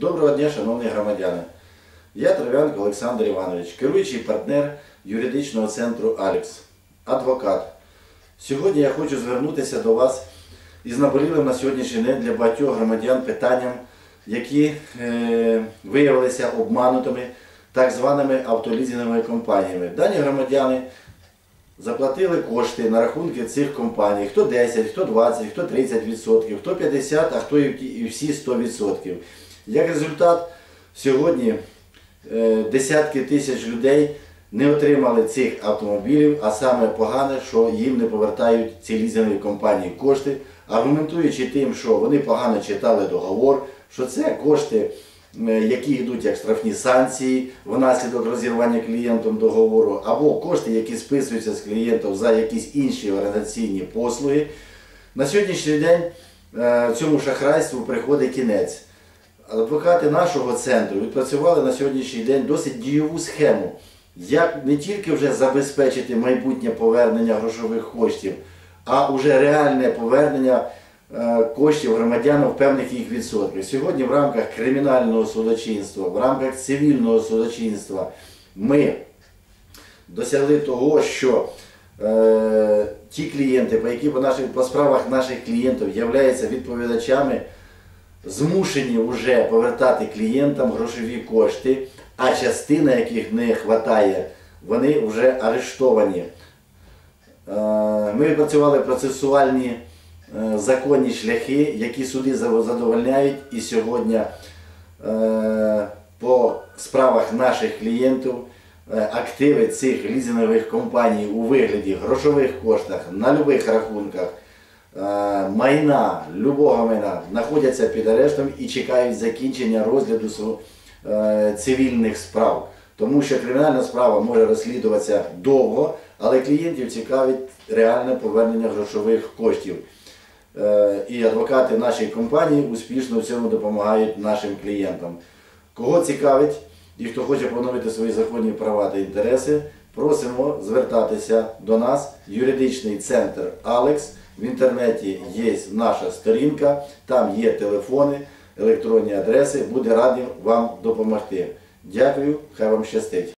Доброго дня, шановні громадяни. Я Трав'янко Олександр Іванович, керуючий партнер юридичного центру Алекс, адвокат. Сьогодні я хочу звернутися до вас із наболілим на сьогоднішній день для багатьох громадян питанням, які е, виявилися обманутими так званими автолізинговими компаніями. Дані громадяни заплатили кошти на рахунки цих компаній. Хто 10, хто 20, хто 30%, хто 50, а хто і всі 100%. Як результат, сьогодні е, десятки тисяч людей не отримали цих автомобілів, а саме погане, що їм не повертають ці лізингові компанії кошти, аргументуючи тим, що вони погано читали договор, що це кошти, які йдуть як штрафні санкції внаслідок розірвання клієнтом договору, або кошти, які списуються з клієнтів за якісь інші організаційні послуги. На сьогоднішній день е, цьому шахрайству приходить кінець. Адвокати нашого центру відпрацювали на сьогоднішній день досить дієву схему, як не тільки вже забезпечити майбутнє повернення грошових коштів, а вже реальне повернення е, коштів громадянам в певних їх відсотках. Сьогодні в рамках кримінального судочинства, в рамках цивільного судочинства ми досягли того, що е, ті клієнти, по які по, наших, по справах наших клієнтів являються відповідачами, змушені вже повертати клієнтам грошові кошти, а частина яких не вистачає, вони вже арештовані. Е, Ми відпрацювали процесуальні е, законні шляхи, які суди задовольняють і сьогодні е, по справах наших клієнтів активи цих лізингових компаній у вигляді грошових коштах на будь-яких рахунках майна, любого майна знаходяться під арештом і чекають закінчення розгляду е, цивільних справ. Тому що кримінальна справа може розслідуватися довго, але клієнтів цікавить реальне повернення грошових коштів. Е, І адвокати нашої компанії успішно в цьому допомагають нашим клієнтам. Кого цікавить і хто хоче поновити свої законні права та інтереси, просимо звертатися до нас. Юридичний центр Алекс. В інтернеті є наша сторінка, там є телефони, електронні адреси. Буде радий вам допомогти. Дякую, хай вам щастить.